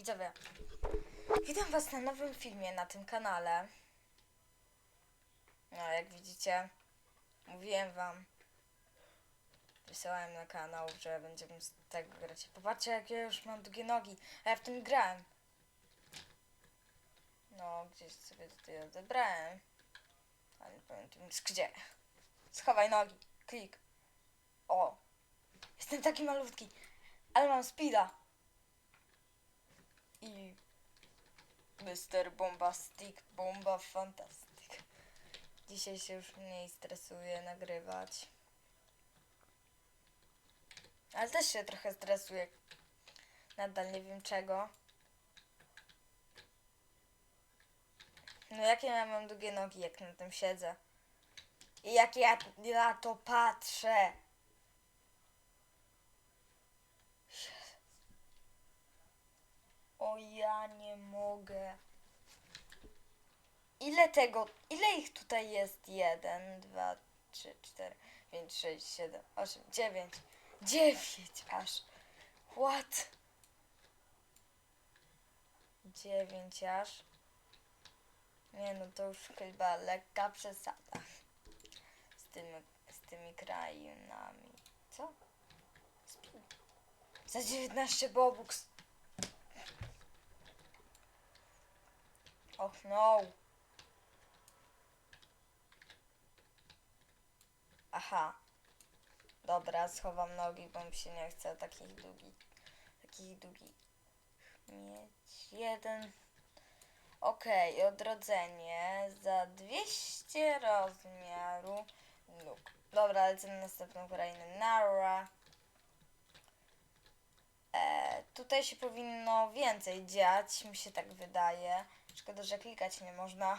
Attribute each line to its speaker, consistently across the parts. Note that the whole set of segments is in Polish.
Speaker 1: Widzowie, witam was na nowym filmie na tym kanale. No, jak widzicie, mówiłem wam, wysłałem na kanał, że będziemy z tego grać. Popatrzcie, jak ja już mam długie nogi, a ja w tym grałem. No, gdzieś sobie tutaj odebrałem. Ale nie pamiętam już gdzie. Schowaj nogi, klik. O, jestem taki malutki, ale mam speeda. I Mr. Bombastic, Bomba Fantastic. Dzisiaj się już mniej stresuję nagrywać. Ale też się trochę stresuję. Nadal nie wiem czego. No jakie ja mam długie nogi, jak na tym siedzę. I jak ja na to patrzę. O ja nie mogę. Ile tego, ile ich tutaj jest? Jeden, dwa, trzy, cztery, pięć, sześć, siedem, osiem, dziewięć. Dziewięć aż. What? Dziewięć aż. Nie no, to już chyba lekka przesada. Z tymi, z tymi krainami. Co? Za 19 bobuks. Och no. Aha. Dobra, schowam nogi, bo mi się nie chce takich długich, takich długich mieć. Jeden. Okej, odrodzenie za 200 rozmiaru nóg. Dobra, lecę na następną krainę. Nara. E, tutaj się powinno więcej dziać, mi się tak wydaje. Szkoda, że klikać nie można.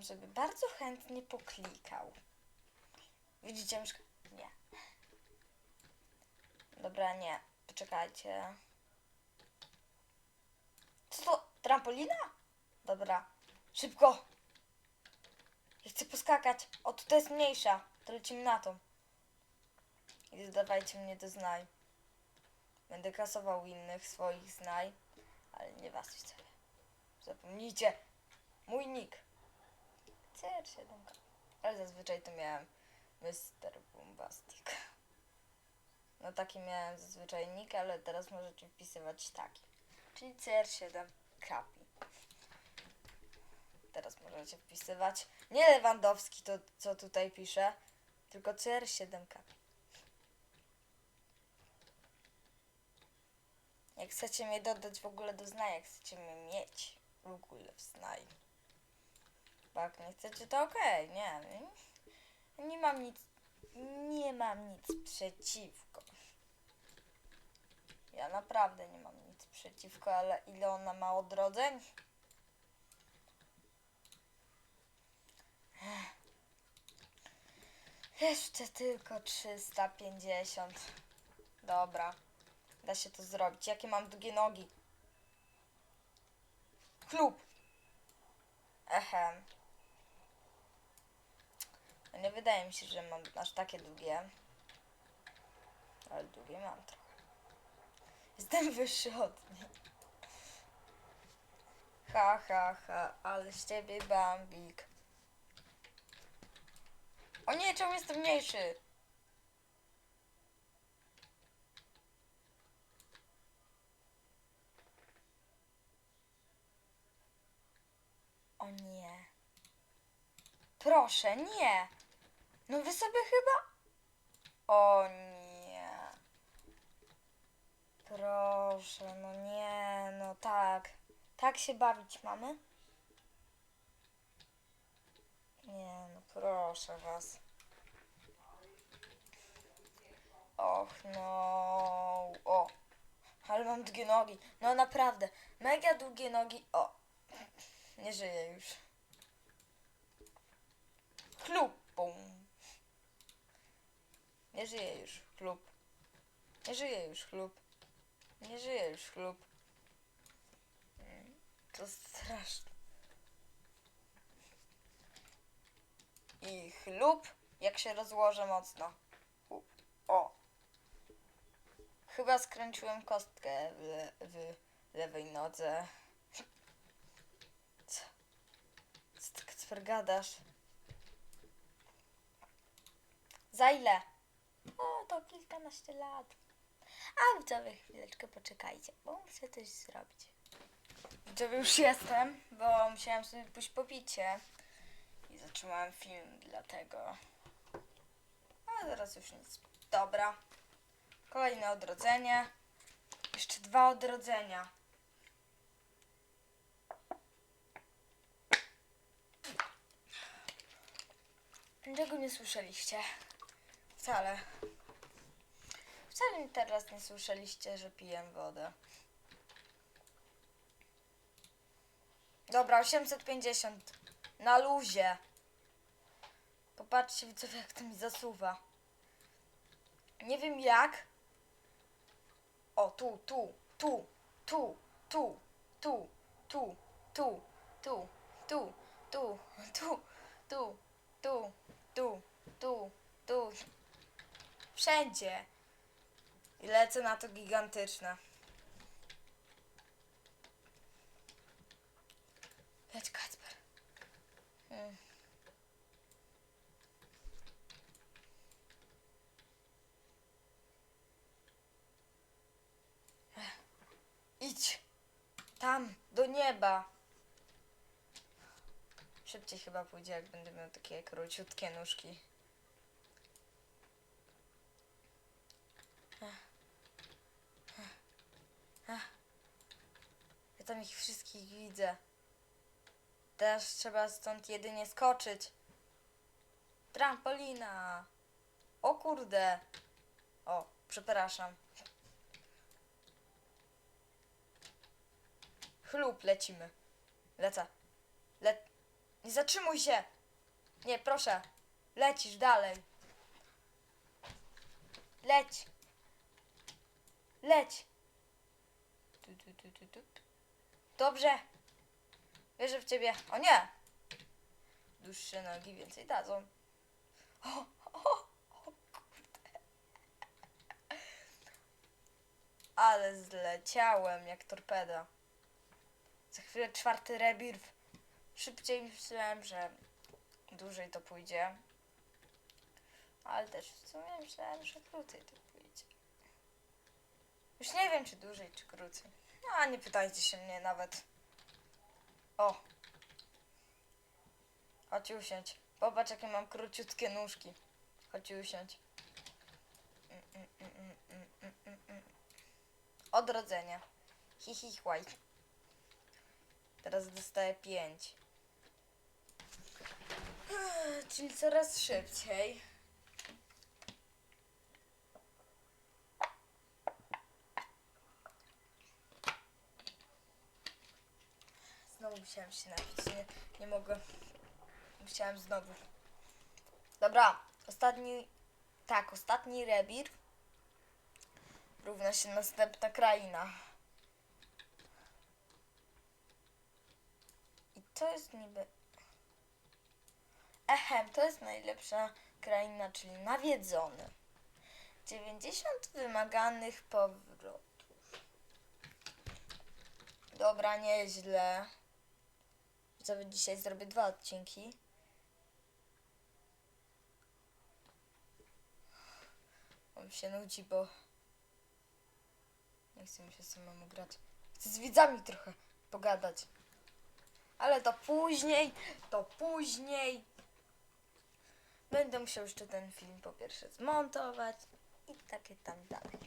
Speaker 1: Żeby bardzo chętnie poklikał. Widzicie myszkę? Nie. Dobra, nie. Poczekajcie. Co to? Trampolina? Dobra. Szybko. Ja chcę poskakać. O, tutaj jest mniejsza. To lecimy na tą. I dodawajcie mnie do znaj. Będę kasował innych swoich znaj, ale nie was widzowie. Zapomnijcie. Mój nick. CR7. Ale zazwyczaj to miałem Mr. Bombastic. No taki miałem zazwyczaj nick, ale teraz możecie wpisywać taki. Czyli CR7 Kapi. Teraz możecie wpisywać nie Lewandowski, to co tutaj piszę, tylko CR7 Kapi. Jak chcecie mnie dodać w ogóle do znaj, jak chcecie mnie mieć w ogóle w znaj. Bo jak nie chcecie, to okej, nie. Nie, nie mam nic, nie mam nic przeciwko. Ja naprawdę nie mam nic przeciwko, ale ile ona ma odrodzeń? Jeszcze tylko 350. Dobra. Da się to zrobić. Jakie mam długie nogi? Klub. Echem. No nie wydaje mi się, że mam aż takie długie. Ale długie mam trochę. Jestem wyższy od niej. Ha, ha, ha, ale z ciebie bambik. O nie, czemu jestem mniejszy? O nie. Proszę, nie. No wy sobie chyba... O nie. Proszę, no nie, no tak. Tak się bawić mamy? Nie, no proszę was. Och no, o. Ale mam długie nogi. No naprawdę, mega długie nogi. O, nie żyję już. Bum. Nie żyję już, klub. Nie żyję już, klub. Nie żyję już, klub. Mm, To straszne. I chlub, jak się rozłożę mocno. O. Chyba skręciłem kostkę w, le, w lewej nodze. Co? Co ty Kacper gadasz? Za ile? O, to kilkanaście lat. A widzowie, chwileczkę poczekajcie, bo muszę coś zrobić. Widzowie, już jestem, bo musiałam sobie pójść po picie. I zatrzymałem film dlatego. A teraz już nic. Dobra. Kolejne odrodzenie. Jeszcze dwa odrodzenia. Czego nie słyszeliście? Wcale. Wcale teraz nie słyszeliście, że piję wodę. Dobra, 850. Na luzie. Popatrzcie widzowie, jak to mi zasuwa. Nie wiem jak. O, tu, tu, tu, tu, tu, tu, tu, tu, tu, tu, tu, tu, tu, tu, tu, tu, tu. Wszędzie. I lecę na to gigantyczne. Leć, Kacper. Mm. Ech. Idź. Tam, do nieba. Szybciej chyba pójdzie, jak będę miał takie króciutkie nóżki. Ja tam ich wszystkich widzę. Teraz trzeba stąd jedynie skoczyć. Trampolina. O kurde. O, przepraszam. Chlub, lecimy. Lecę. Le... Nie zatrzymuj się. Nie, proszę. Lecisz dalej. Leć. Leć. Dobrze. Wierzę w ciebie. O nie! Dłuższe nogi więcej dadzą. O, o, o kurde. Ale zleciałem jak torpeda. Za chwilę czwarty rebirth. Szybciej myślałem, że dłużej to pójdzie. Ale też w sumie myślałem, że krócej to pójdzie. Już nie wiem, czy dłużej, czy krócej. No, a nie pytajcie się mnie nawet. O. Chodź usiądź. Popatrz, jakie mam króciutkie nóżki. Chodź usiądź. Odrodzenie. Hi, hi. Teraz dostaję pięć. Czyli coraz szybciej. Znowu musiałem się napić. Nie, nie mogę. Musiałem znowu. Dobra, ostatni. Tak, ostatni rebir. Równa się następna kraina. I to jest niby. Echem, to jest najlepsza kraina, czyli nawiedzony. 90 wymaganych powrotów. Dobra, nieźle. Co dzisiaj zrobię dwa odcinki. On się nudzi, bo nie chce mi się samemu grać. Chcę z widzami trochę pogadać. Ale to później, to później. Będę musiał jeszcze ten film po pierwsze zmontować i takie tam dalej.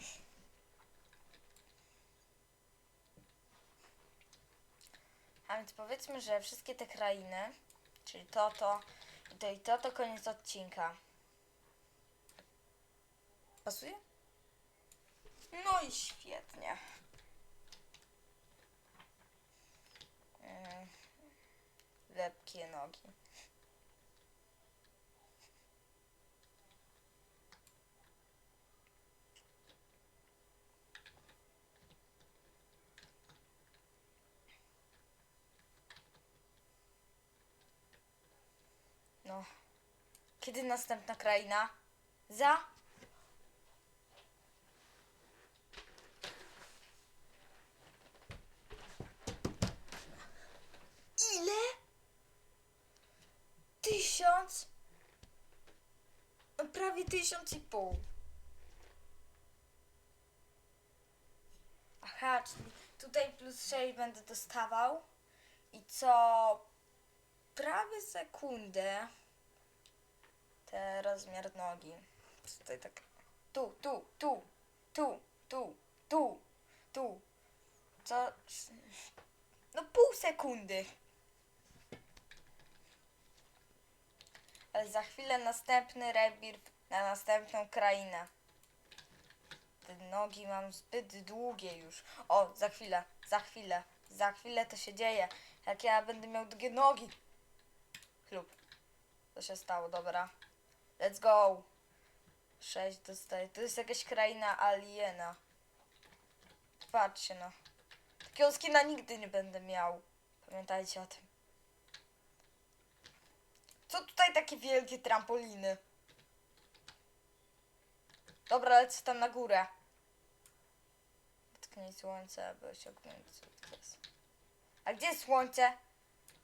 Speaker 1: A więc powiedzmy, że wszystkie te krainy, czyli to, to i to i to, to koniec odcinka. Pasuje? No i świetnie. Mm, Lepkie nogi. No. Kiedy następna kraina? Za? Ile? Tysiąc? No, prawie tysiąc i pół. Aha, czyli tutaj plus sześć będę dostawał. I co prawie sekundę te rozmiar nogi. Tutaj tak tu, tu, tu, tu, tu, tu, tu. Co? No pół sekundy. Ale za chwilę następny rebirth na następną krainę. Te nogi mam zbyt długie już. O, za chwilę, za chwilę, za chwilę to się dzieje. Jak ja będę miał długie nogi. Co się stało, dobra. Let's go. 6 dostaję. To jest jakaś kraina aliena. Patrzcie no. Takiego skina nigdy nie będę miał. Pamiętajcie o tym. Co tutaj takie wielkie trampoliny? Dobra, lecę tam na górę. Dotknij słońce, aby osiągnąć sukces. A gdzie jest słońce?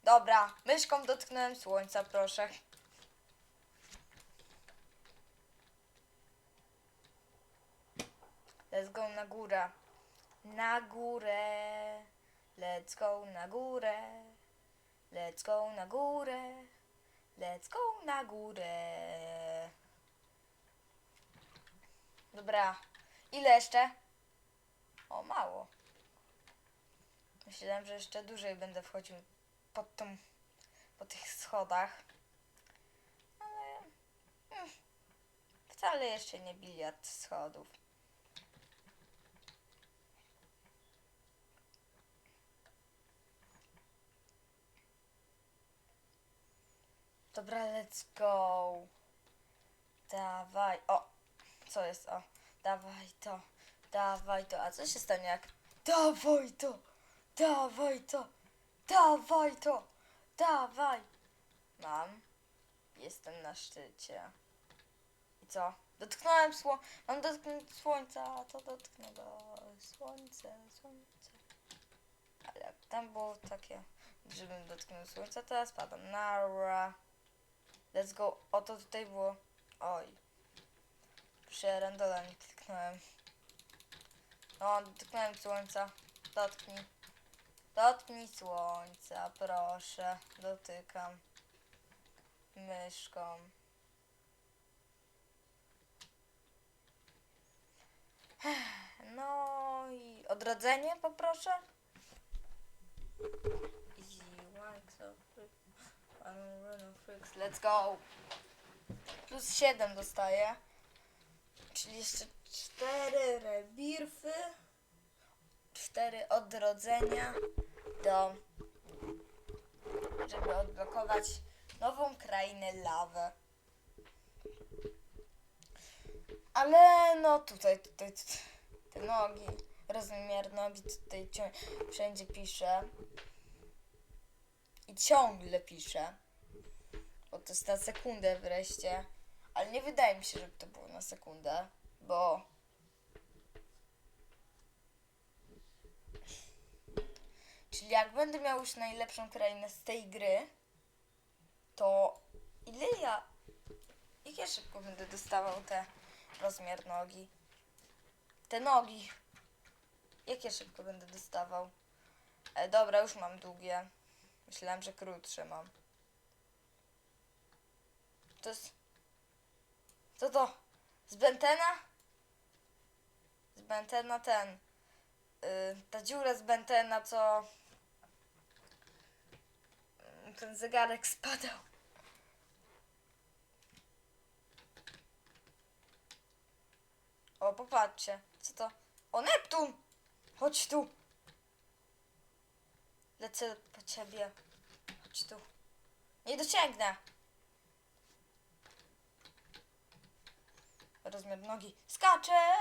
Speaker 1: Dobra, myszką dotknąłem słońca, proszę. Let's go na górę. Na górę. Let's go na górę. Let's go na górę. Let's go na górę. Dobra. Ile jeszcze? O, mało. Myślałem, że jeszcze dłużej będę wchodził pod tą, po tych schodach. Ale mm, wcale jeszcze nie biliard schodów. Dobra, let's go. Dawaj. O, co jest? O, dawaj to. Dawaj to. A co się stanie jak? Dawaj to. Dawaj to. Dawaj to. Dawaj. Mam. Jestem na szczycie. I co? Dotknąłem sło... Mam dotknąć słońca, to dotknę go. Słońce, słońce. Ale tam było takie, żebym dotknął słońca, teraz spadam. Nara. Let's go. O to tutaj było. Oj. Przy randola nie dotknąłem. No, dotknąłem słońca. Dotknij. Dotknij słońca, proszę. Dotykam. Myszką. No i odrodzenie poproszę. Let's go. Plus 7 dostaję. Czyli jeszcze 4 rebirfy. 4 odrodzenia do żeby odblokować nową krainę lawę. Ale no tutaj, tutaj, tutaj te nogi, rozmiar nogi tutaj wszędzie pisze. I ciągle pisze. Bo to jest na sekundę wreszcie. Ale nie wydaje mi się, żeby to było na sekundę, bo Czyli jak będę miał już najlepszą krainę z tej gry, to ile ja. Jak ja szybko będę dostawał te rozmiar nogi? Te nogi. Jak ja szybko będę dostawał? E, dobra, już mam długie. Myślałem, że krótsze mam. To jest. Co to? Z Bentena? Z Bentena ten. Y, ta dziura z Bentena, co. Mm, Ten zegarek spadał. O, popatrzcie. Co to? O, Neptun! Chodź tu. Lecę po ciebie. Chodź tu. Nie dosięgnę. Rozmiar nogi. Skaczę!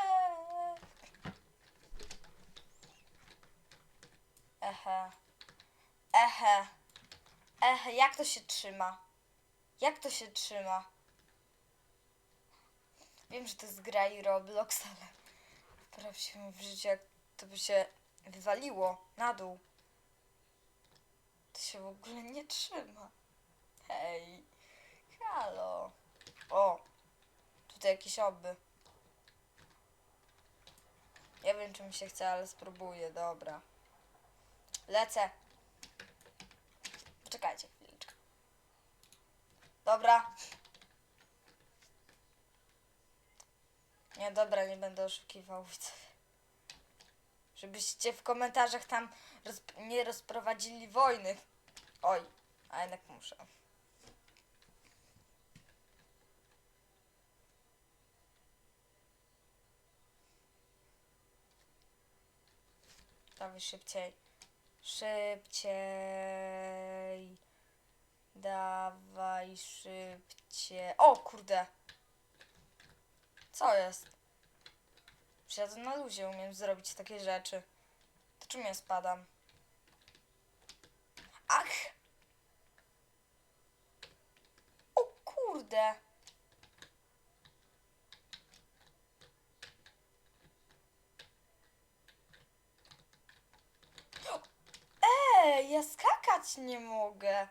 Speaker 1: Ehe. Ehe. Ehe, jak to się trzyma? Jak to się trzyma? Wiem, że to jest gra i Roblox, ale w życiu jak to by się wywaliło na dół. To się w ogóle nie trzyma. Hej. Halo. O. to jakieś oby. Nie wiem, czy mi się chce, ale spróbuję, dobra. Lecę. Poczekajcie chwileczkę. Dobra. Nie, dobra, nie będę oszukiwał widzowie. Żebyście w komentarzach tam rozp- nie rozprowadzili wojny. Oj, a jednak muszę. Dawaj szybciej. Szybciej. Dawaj szybciej. O kurde. Co jest? Ja to na luzie umiem zrobić takie rzeczy. To czym ja spadam? Ach! O kurde! Ej, ja skakać nie mogę.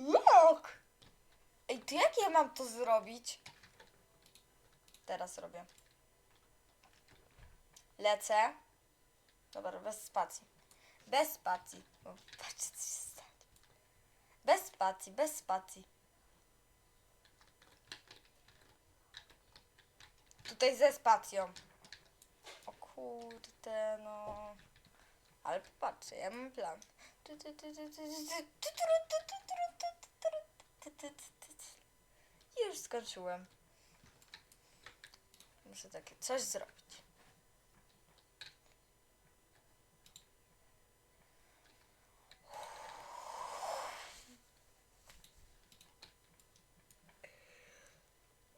Speaker 1: Jak? Ej, to jak ja mam to zrobić? Teraz robię. Lecę. Dobra, bez spacji. Bez spacji. O, co się stanie. Bez spacji, bez spacji. Tutaj ze spacją. O kurde, no. Ale popatrzcie, ja mam plan. Już skończyłem. Muszę takie coś zrobić.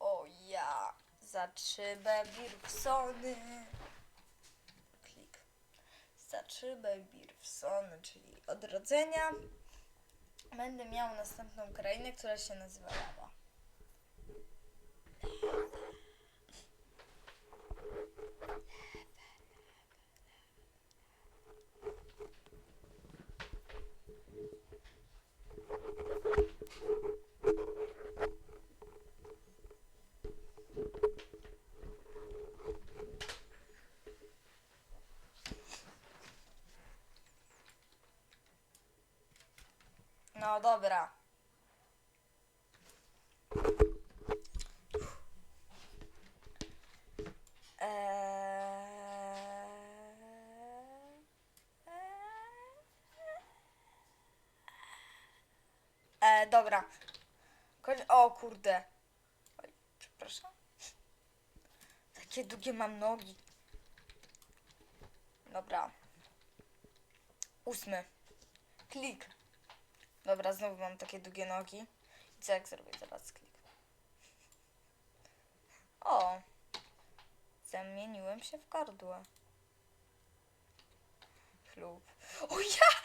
Speaker 1: O ja, zatrzymę Birksony. Klik. Zatrzymę Birksony, czyli odrodzenia. Będę miał następną krainę, która się nazywa Lawa. No dobra. Eee, dobra. O kurde. Oj, przepraszam. Takie długie mam nogi. Dobra. Ósmy. Klik. Dobra, znowu mam takie długie nogi. I co jak zrobię teraz klik? O! Zamieniłem się w gardło. Chlub. O ja!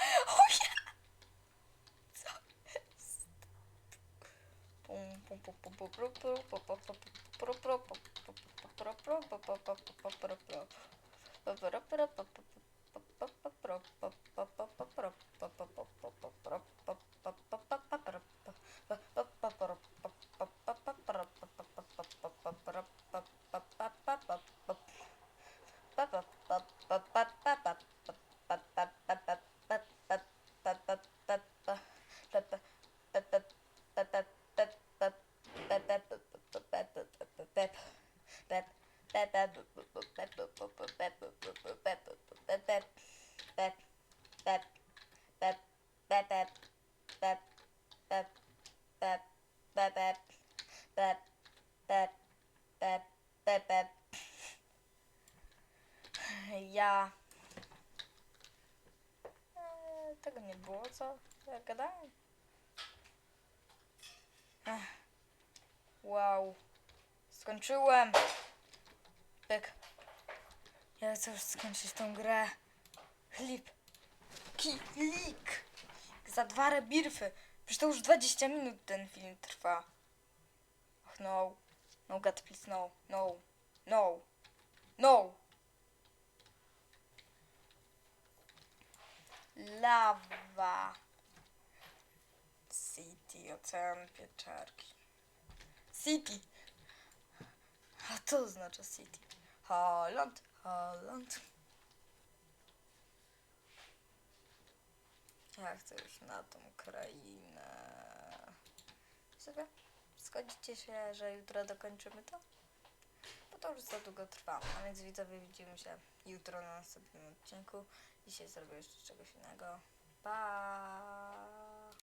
Speaker 1: Mm-hmm. Ja. Eee, tego nie było, co? Ja gadałem? Wow. Skończyłem. Pyk. Ja chcę już skończyć tą grę. Klip. Klik. Za dwa rebirfy. Przecież to już 20 minut ten film trwa. Och no. No God, please no. No. No. No. Lawa. City, ocean, pieczarki. City. A to oznacza City. Holland, Holland. Ja chcę już na tą krainę. Sobie zgodzicie się, że jutro dokończymy to? Bo to już za długo trwa. A więc widzowie widzimy się jutro na następnym odcinku. Dzisiaj zrobię jeszcze czegoś innego. Pa!